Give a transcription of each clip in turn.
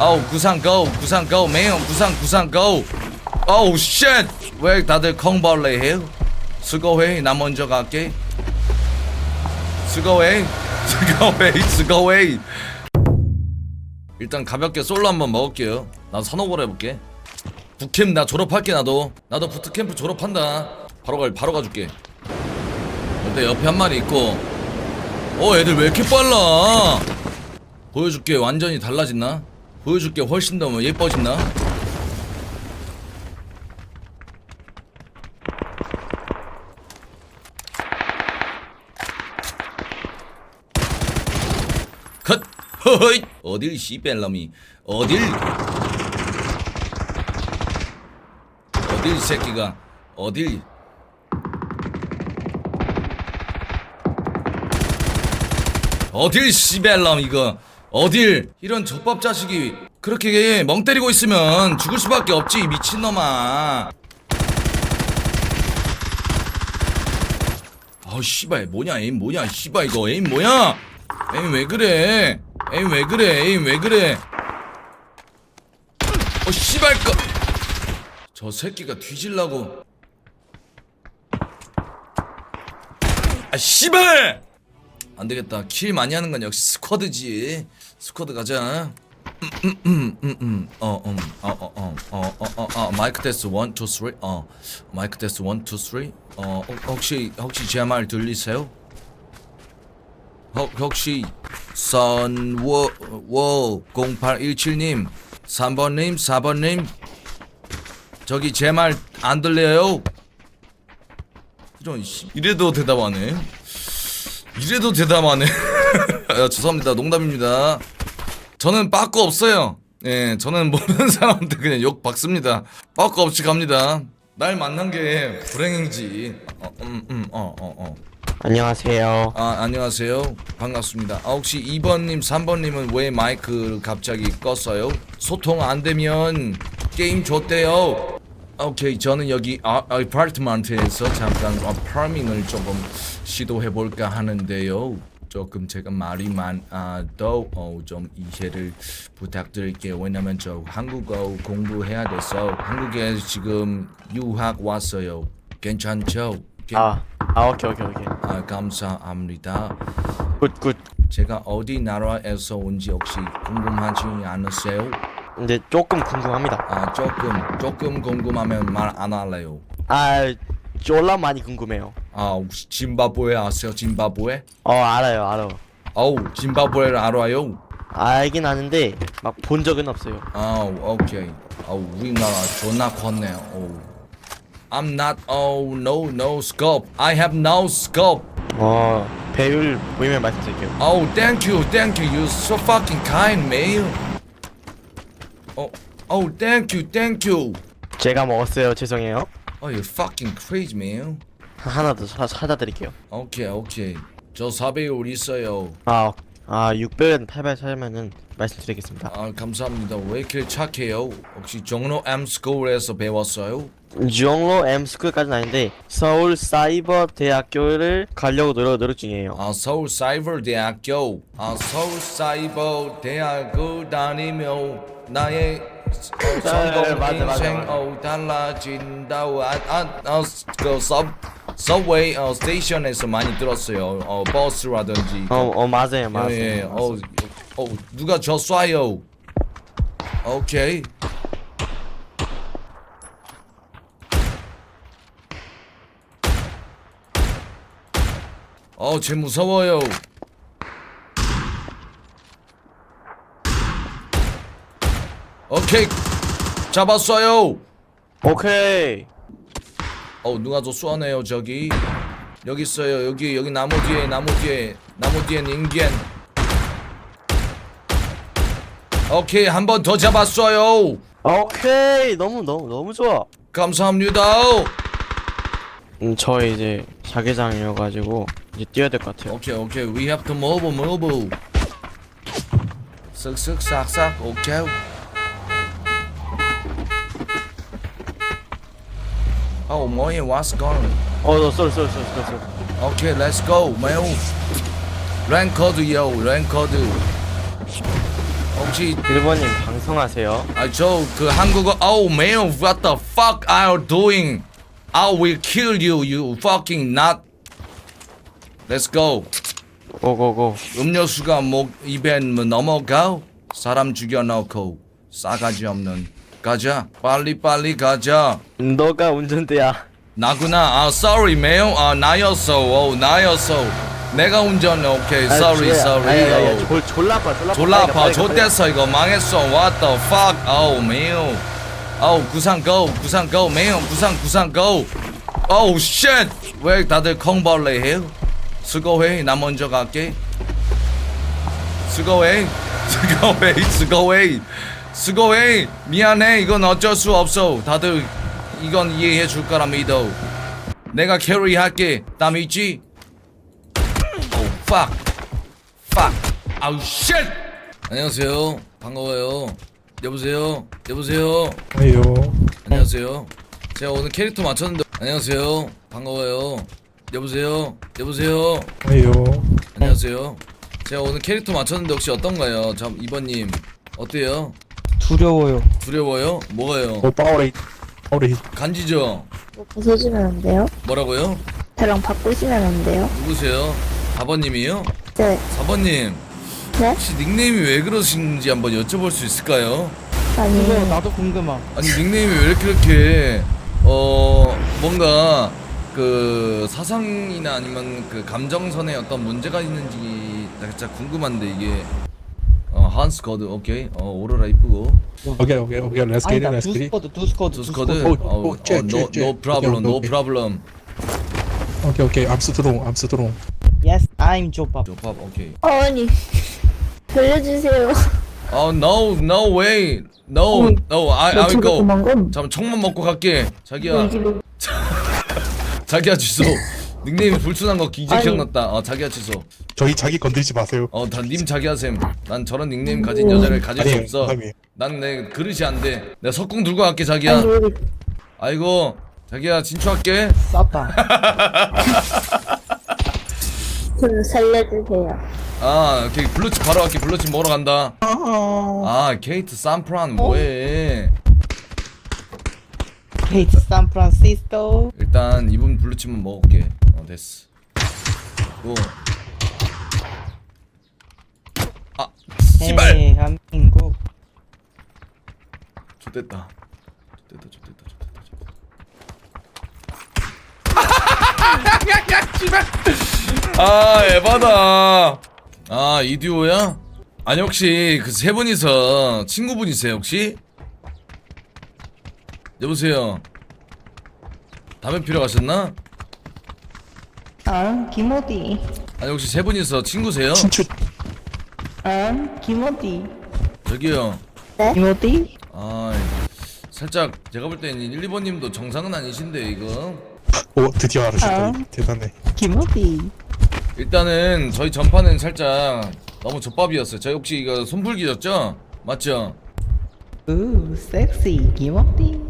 어우 구상 고 구상 고 매형 구상 구상 고 어우 쉣왜 다들 콩벌레 해요? 수고해 나 먼저 갈게. 수고해 수고해 수고해. 일단 가볍게 솔로 한번 먹을게요. 나 선호걸 해볼게. 북캠 나 졸업할게 나도. 나도 부트캠프 졸업한다. 바로 가 바로 가줄게. 근데 옆에 한 마리 있고. 어 애들 왜 이렇게 빨라? 보여줄게. 완전히 달라진나 보여줄게. 훨씬 더뭐 예뻐진나 컷! 허허이 어딜 씨벨람이. 어딜? 어딜 이 새끼가? 어딜? 어딜 씨벨람 이거 어딜 이런 젖밥 자식이 그렇게 멍 때리고 있으면 죽을 수밖에 없지 미친놈아. 아 씨발 뭐냐 에임 뭐냐 씨발 이거 에임 뭐야? 에임 왜 그래? 에임 왜 그래? 에임 왜 그래? 어 씨발 거저 새끼가 뒤질라고. 아 씨발! 안 되겠다. 킬 많이 하는 건 역시 스쿼드지. 스쿼드 가자. 음음음음어음어어어어어 마이크 테스트 1 2 3. 어 마이크 테스트 1 2 3. 어 혹- 혹시 혹시 제 말 들리세요? 혹 혹시 선워 워 0817님 3번님 4번님 저기 제 말 안 들려요? 이런 씨 이래도 대답하네. 이래도 대담하네. 아, 죄송합니다. 농담입니다. 저는 빠꾸 없어요. 예, 저는 모르는 사람한테 그냥 욕 박습니다. 빠꾸 없이 갑니다. 날 만난 게 불행이지. 어, 음, 음, 어, 어, 어. 안녕하세요. 아, 안녕하세요. 반갑습니다. 아, 혹시 2번님, 3번님은 왜 마이크를 갑자기 껐어요? 소통 안 되면 게임 줬대요. 오케이, 저는 여기 아, 아파트먼트에서 잠깐 어파밍을 조금 시도해 볼까 하는데요. 조금 제가 말이 많아도 어, 좀 이해를 부탁드릴게요. 왜냐면 저 한국어 공부해야 돼서 한국에 지금 유학 왔어요. 괜찮죠? 괜- 아, 아 오케이 오케이 오케이. 아, 감사합니다. 굿 굿. 제가 어디 나라에서 온지 혹시 궁금하지 않으세요? 근데 조금 궁금합니다. 아, 조금 조금 궁금하면 말 안 할래요. 아, 졸라 많이 궁금해요. 아, 혹시 짐바브웨 아세요? 짐바브웨? 어 알아요 알아. 아우, 짐바브웨를 알아요? 알긴 아는데 막 본 적은 없어요. 아, 오케이. 아우, 우리나라 존나 컸네요. 오. I'm not, oh, no, no scope. I have no scope. 어 배율 보이면 말씀드릴게요. Oh, thank you, thank you. You're so fucking kind, man. Oh, oh, thank you, thank you. 제가 먹었어요. 죄송해요. Oh, you're fucking crazy, man. 하나 더 사, 사다 드릴게요. 오케이, 오케이. 저 4배율 있어요. 아, 아 600엔 800 사면은 말씀드리겠습니다. 아, 감사합니다. 왜 이렇게 착해요? 혹시 종로 M스쿨에서 배웠어요? 종로 M스쿨까지는 아닌데 서울 사이버 대학교를 가려고 노력 노력 중이에요. 아, 서울 사이버 대학교. 아, 서울 사이버 대학교 다니며 나의 어, 성공 네, 맞아, 맞아, 인생 맞아. 어, 달라진다고 아, 아, 아, 그 서, 서웨이 어, 스테이션에서 많이 들었어요. 어, 버스라든지. 어, 어 맞아요 맞아요. 예, 예. 맞아요. 어, 어, 누가 저 쏴요? 오케이. 어, 쟤 무서워요. 오케이. 잡았어요. 오케이. 어, 누가 저 쏘네요, 저기. 여기 있어요. 여기 여기 나무 뒤에 나무 뒤에 나무 뒤에 닌겐. 오케이 한 번 더 잡았어요. 오케이. 너무 너무 너무 좋아. 감사합니다. 음, 저 이제 자개장이어가지고 이제 뛰어야 될 것 같아요. 오케이 오케이 we have to move move. 쓱쓱 싹싹 오케이. 어 뭐야 what's going? 어, 너 쏠, 쏠, 쏠, 쏠, 쏠. 오케이 let's go 매우. 랭커드요 랭커드. 혹시 1번님 방송하세요 아 저 그 한국어 Oh man what the fuck are you doing I will kill you you fucking not Let's go 고고고 음료수가 목 입에 뭐 넘어가 사람 죽여놓고 싸가지 없는 가자. 빨리 빨리 가자. 너가 운전대야. 나구나. 아 sorry man 아 나였어. 오 나였어. 내가 운전 오케이 sorry sorry. 오. 졸 졸라 아파 졸라 아파. 졸라 아파. 좆됐어 이거. 망했어. What the fuck? oh man oh 구상 go 구상 go. man 구상 구상 go. oh shit. 왜 다들 콩벌레 해요 수고해. 나 먼저 갈게. 수고해. 수고해. 수고해 수고해. 미안해. 이건 어쩔 수 없어. 다들 이건 이해해 줄 거라 믿어. 내가 캐리 할게. 땀 있지? oh fuck. Fuck. 아우 shit. 안녕하세요. 반가워요. 여보세요? 여보세요? 아유, 안녕하세요. 제가 오늘 캐릭터 맞췄는데. 안녕하세요. 반가워요. 여보세요? 여보세요? 아유, 안녕하세요. 제가 오늘 캐릭터 맞췄는데 혹시 어떤가요? 참 이번님. 어때요 두려워요. 두려워요 뭐가요 어, 파워레이, 파워레이. 간지죠 뭐 벗어주면 안 돼요? 뭐라고요 저랑 바꾸시면 안 돼요? 누구세요 4번님이요 네. 4번님 네? 혹시 닉네임이 왜 그러신지 한번 여쭤볼 수 있을까요 아니, 그거 나도 궁금함. 아니 닉네임이 왜 이렇게 이렇게 어 뭔가 그 사상이나 아니면 그 감정선에 어떤 문제가 있는지 나 진짜 궁금한데 이게 어 한스 코드 오케이 어 오로라 이쁘고 오케이, 오케이, 오케이. Let's get it, 아니다. let's 두 get it. 스쿼드, 두 스쿼드, 두 스쿼드 스쿼드. 어, 어, 어, 쟤, 어, 쟤, 쟤. no problem 오케이, no 오케이. I'm strong. Yes, I'm 조밥. 조팝 오케이 어, 아니. 돌려주세요. 어 no no way no no I I will go. 잠깐 총만 먹고 갈게 자기야. 자기야 취소 닉네임 불순한 거 아니. 기억났다 어 자기야 취소 저희 자기 건들지 마세요. 어, 다 님 자기야 쌤. 난 저런 닉네임 가진 여자를 가질 수 아니에요, 없어. 농담이에요. 난 내 그릇이 안 돼. 내가 석궁 들고 갈게 자기야. 아이고, 자기야 진출할게. 쌌다. 좀 살려주세요. 아, 오케이 블루칩 바로 갈게. 블루칩 먹으러 간다. 아, 케이트 산프란 뭐해? 케이트 샌프란시스코. 일단 이분 블루칩만 먹을게. 어, 됐어. 고. 아, 씨발. 대한민국. 좋 됐다. 좋됐다. 좋됐다. 좋됐다. 좋됐다. 아, 에바다. 아, 이듀오야? 아니 혹시 그 세 분이서 친구분이세요 혹시? 여보세요. 담배 피러 가셨나? 아, 김어디. 아니 혹시 세 분이서 친구세요? 친추, 아, 김어디. 저기요. 김어디? 아, 살짝 제가 볼 때는 1, 2번님도 정상은 아니신데 이거. 오, 드디어 알으셨다. 아. 대단해. 김어디. 일단은 저희 전파는 살짝 너무 족밥이었어요. 저희 혹시 이거 손불기였죠? 맞죠? 우, 섹시. 김어디.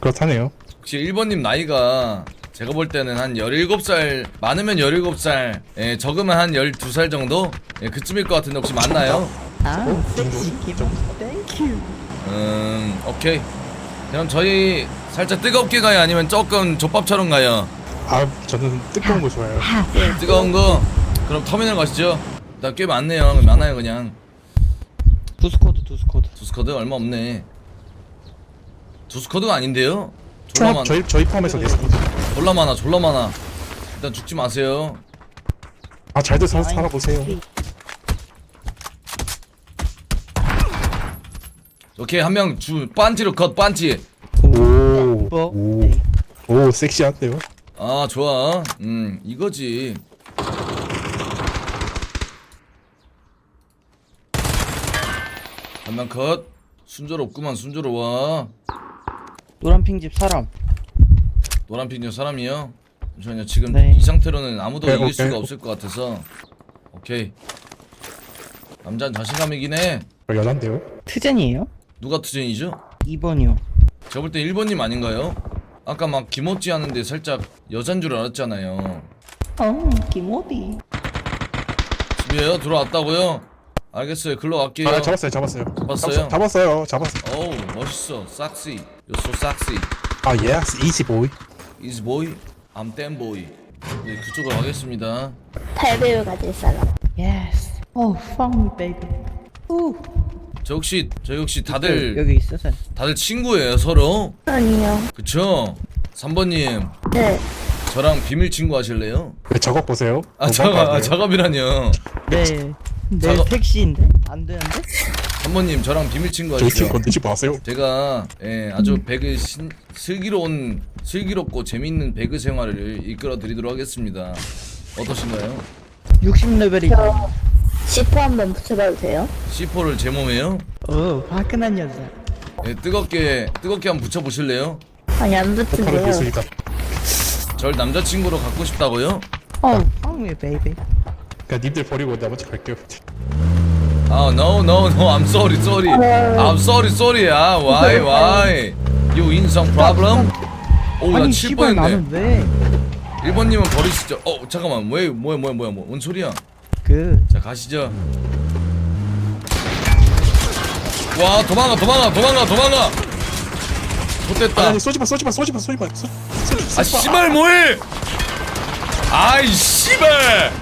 그렇다네요. 혹시 1번님 나이가 제가 볼 때는 한 17살 많으면 17살 예, 적으면 한 12살 정도? 예, 그쯤일 것 같은데 혹시 맞나요? 아, 섹시. 김어디. 땡큐. 음 오케이 그럼 저희 살짝 뜨겁게 가요 아니면 조금 족밥처럼 가요? 아, 저는 뜨거운 거 좋아해요. 뜨거운 거 그럼 터미널 가시죠 나 꽤 많네요 많아요 그냥 두 스쿼드, 두 스쿼드. 두 스쿼드 얼마 없네 두 스쿼드가 아닌데요? 졸라 많아 저희 저희 포함해서 네 스쿼드. 졸라 많아 졸라 많아 일단 죽지 마세요 아, 잘들 살 살아보세요. 오케이 한 명 주 반지로 컷 반지 오, 뭐? 오, 오, 섹시한데요. 아 좋아 음 이거지 한 명 컷 순조롭구만 순조로워 노란 핑집 사람. 노란 핑계 사람이요 잠시만요 지금 네. 이 상태로는 아무도 오케이, 이길 오케이. 수가 없을 것 같아서 오케이 남자는 자신감이긴 해저 여잔데요. 트젠이에요? 누가 투쟁이죠? 2번이요. 제가 볼 때 1번님 아닌가요? 아까 막 김어찌 하는데 살짝 여잔 줄 알았잖아요 어, 김어디. 집이에요? 들어왔다고요? 알겠어요. 글로 갈게요. 아 잡았어요 잡았어요 잡았어요? 잡았어요 잡았어요 어우 멋있어. 싹시. So sexy. 아 예스 이지 보이 boy. I'm damn boy. 네, 그쪽으로 가겠습니다. 탈배율 가질 사람. Yes. Oh, fuck me, baby. 오. 저 혹시 저 혹시 다들 여기 있어서. 다들 친구예요 서로? 아니요. 그쵸? 3번님 네. 저랑 비밀 친구 하실래요? 그 작업 보세요 아 작업 아. 작업이라뇨. 네. 내 작업- 택시인데? 안 되는데? 3번님 저랑 비밀 친구 저희 팀 하시죠. 건드지 마세요 제가 예, 아주 배그 신, 슬기로운 슬기롭고 재밌는 배그 생활을 이끌어 드리도록 하겠습니다. 어떠신가요? 60레벨이잖아. 저 C4 한번 붙여봐도 돼요? C4를 제 몸에요? 오, 화끈한 여자. 예, 뜨겁게 뜨겁게 한번 붙여 보실래요? 아니 안 붙은데요. 절 남자친구로 갖고 싶다고요? Oh, fuck me, baby. 그냥 님들 버리고 나머지 갈게요 아, no, no, no. I'm sorry, sorry. I'm sorry, sorry. 아, why, why? You in some problem? 오, 나 아니, 7번 씨발 했네. 나는 왜? 1번님은 버리시죠. 어, 잠깐만. 왜, 뭐야, 뭐야, 뭐야, 뭐. 뭔 소리야? 그, 자, 가시죠. 와, 도망가, 도망가, 도망가, 도망가. 못됐다. 아니 쏘지마 쏘지마 쏘지마 쏘지마 쏘- 쏘- 아, 씨발, 뭐해? 아이, 씨발!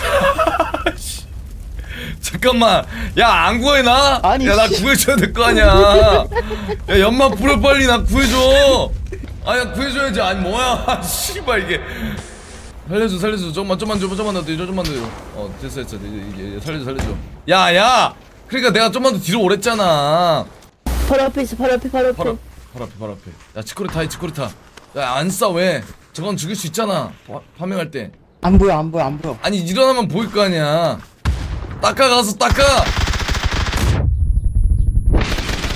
잠깐만, 야, 안 구해나? 아니, 야, 나 씨. 구해줘야 될 거 아니야. 야, 연막 불을 빨리 나 구해줘. 아야, 구해줘야지. 아니, 뭐야. 아, 씨발, 이게. 살려줘, 살려줘. 조금만, 좀만 줘, 좀만 더, 좀만 더. 어, 됐어, 됐어. 이제, 이제, 이제 살려줘, 살려줘. 야, 야! 그러니까 내가 좀만 더 뒤로 오랬잖아. 바로 앞에 있어. 바로 앞에 바로 앞에. 바로 바로 앞에 바로 앞에 야 치코리타 이 치코리타 야안싸 왜 저건 죽일 수 있잖아 파, 파밍할 때 안 보여, 안 보여, 안 보여. 아니 일어나면 보일 거 아니야 닦아 가서 닦아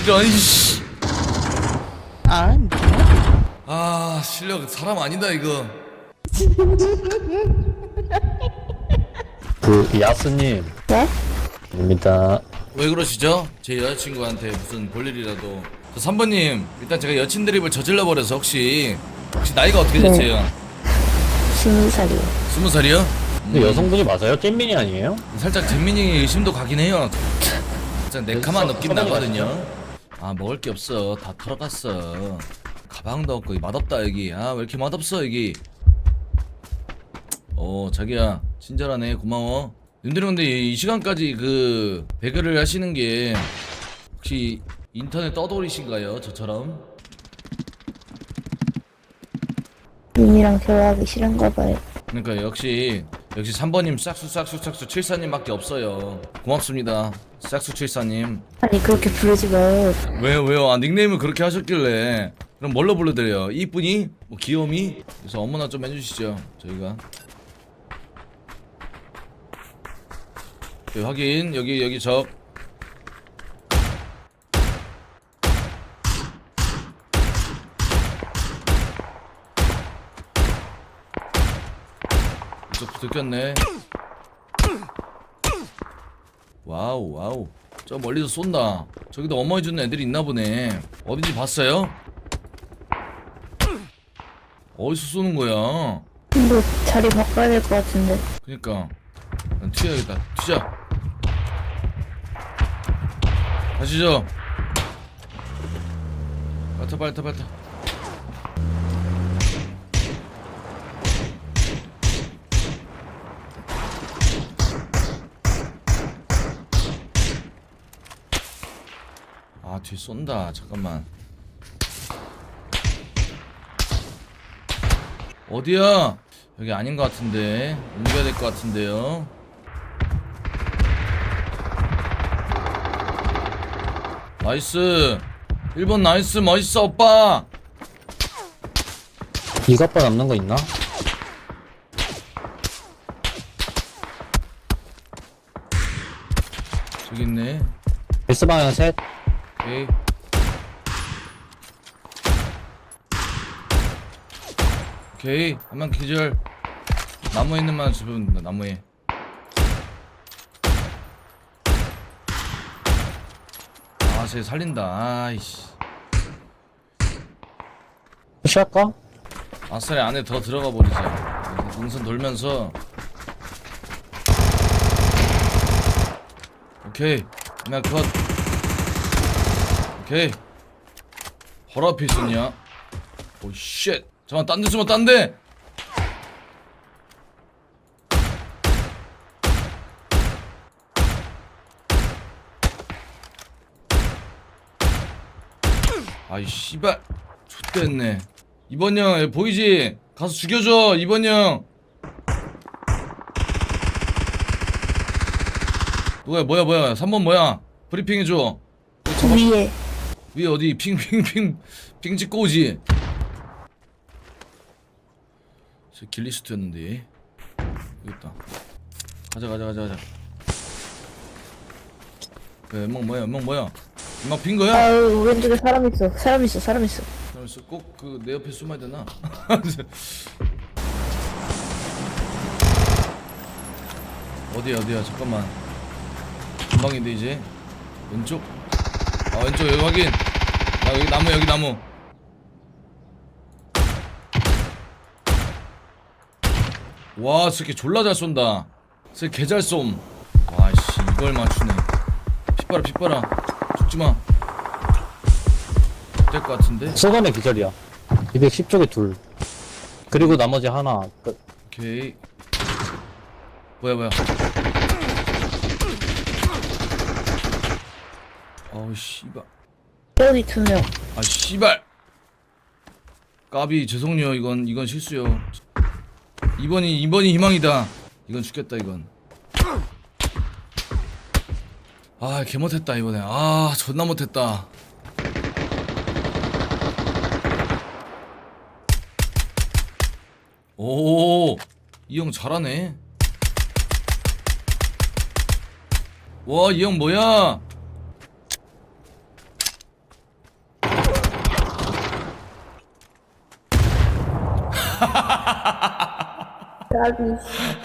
이런 이씨 아, 아 실력 사람 아니다 이거 그 야스님 네? 입니다. 왜 그러시죠? 제 여자친구한테 무슨 볼일이라도 저 3번님 일단 제가 여친 드립을 저질러 버려서 혹시 혹시 나이가 어떻게 네. 되세요? 스무 살이요. 스무 살이요? 근데 여성분이 맞아요? 잼민이 아니에요? 살짝 잼민이 의심도 가긴 해요. 살짝 네카만 느낌 서- 나거든요. 아 먹을 게 없어. 다 털어갔어. 가방도 없고 맛없다 여기. 아 왜 이렇게 맛없어 여기. 어 자기야 친절하네 고마워. 님들은 근데 이, 이 시간까지 그 배그를 하시는 게 혹시 인터넷 떠돌이신가요? 저처럼? 님이랑 대화하기 싫은가 봐요. 그러니까 역시 역시 3번님 싹수 싹수 싹수 74님밖에 없어요. 고맙습니다. 싹수 74님. 아니 그렇게 부르지 마요. 왜요 왜요 아 닉네임을 그렇게 하셨길래 그럼 뭘로 불러드려요 이쁜이 뭐 귀요미 그래서 어머나 좀 해주시죠 저희가 네, 확인. 여기 여기 적 이쪽 들켰네. 와우 와우. 저 멀리서 쏜다. 저기도 어머니 주는 애들이 있나 보네. 어딘지 봤어요? 어디서 쏘는 거야? 이거 자리 바꿔야 될 것 같은데. 그니까. 난 튀어야겠다. 튀자 가시죠 빨리 타 빨리 타 빨리 타 아, 뒤 쏜다. 잠깐만. 어디야? 여기 아닌 것 같은데. 옮겨야 될 것 같은데요. 나이스. 1번 나이스. 멋있어, 오빠. 이것바 남는 거 있나? 저기 있네. S 방향 셋. 오케이. 오케이. 한명 기절. 나무에 있는 만 주면 된다, 나무에. 아, 쟤 살린다. 아이씨. 푸시할까? 아싸리 안에 더 들어가 버리자. 능선 돌면서 오케이 하나 컷 오케이 앞에 있었냐 오쉣 잠깐 딴데 숨어 딴데 아이 씨발. X됐네. 이번 형 여기 보이지? 가서 죽여줘 이번 형. 뭐야 뭐야 뭐야. 3번 뭐야? 브리핑 해줘. 위에. 위에 어디? 핑핑핑 핑 찍고 오지. 저 길리스트였는데. 여기 있다. 가자 가자 가자 가자. 야 연막 뭐야? 연막 뭐야? 연 막핀 거야? 아유 왼쪽에 사람 있어. 사람 있어 사람 있어. 그래서 꼭 그 내 옆에 숨어야 되나? 어디야 어디야? 잠깐만. 금방인데 이제? 왼쪽? 아 왼쪽 여기 확인. 아 여기 나무 여기 나무. 와 새끼 졸라 잘 쏜다. 새끼 개잘 쏨 와씨 이걸 맞추네. 핏봐라 핏봐라 죽지 마. 될 것 같은데? 소감의 기절이야. 210쪽에 둘. 그리고 나머지 하나 끝. 오케이. 뭐야 뭐야. 어우 씨발. 여기 두 명. 아 씨발. 까비 죄송해요. 이건 이건 실수요. 2번이 2번이 희망이다. 이건 죽겠다 이건 아 개못했다 이번에. 아 존나 못했다. 오 이 형 잘하네. 와 이 형 뭐야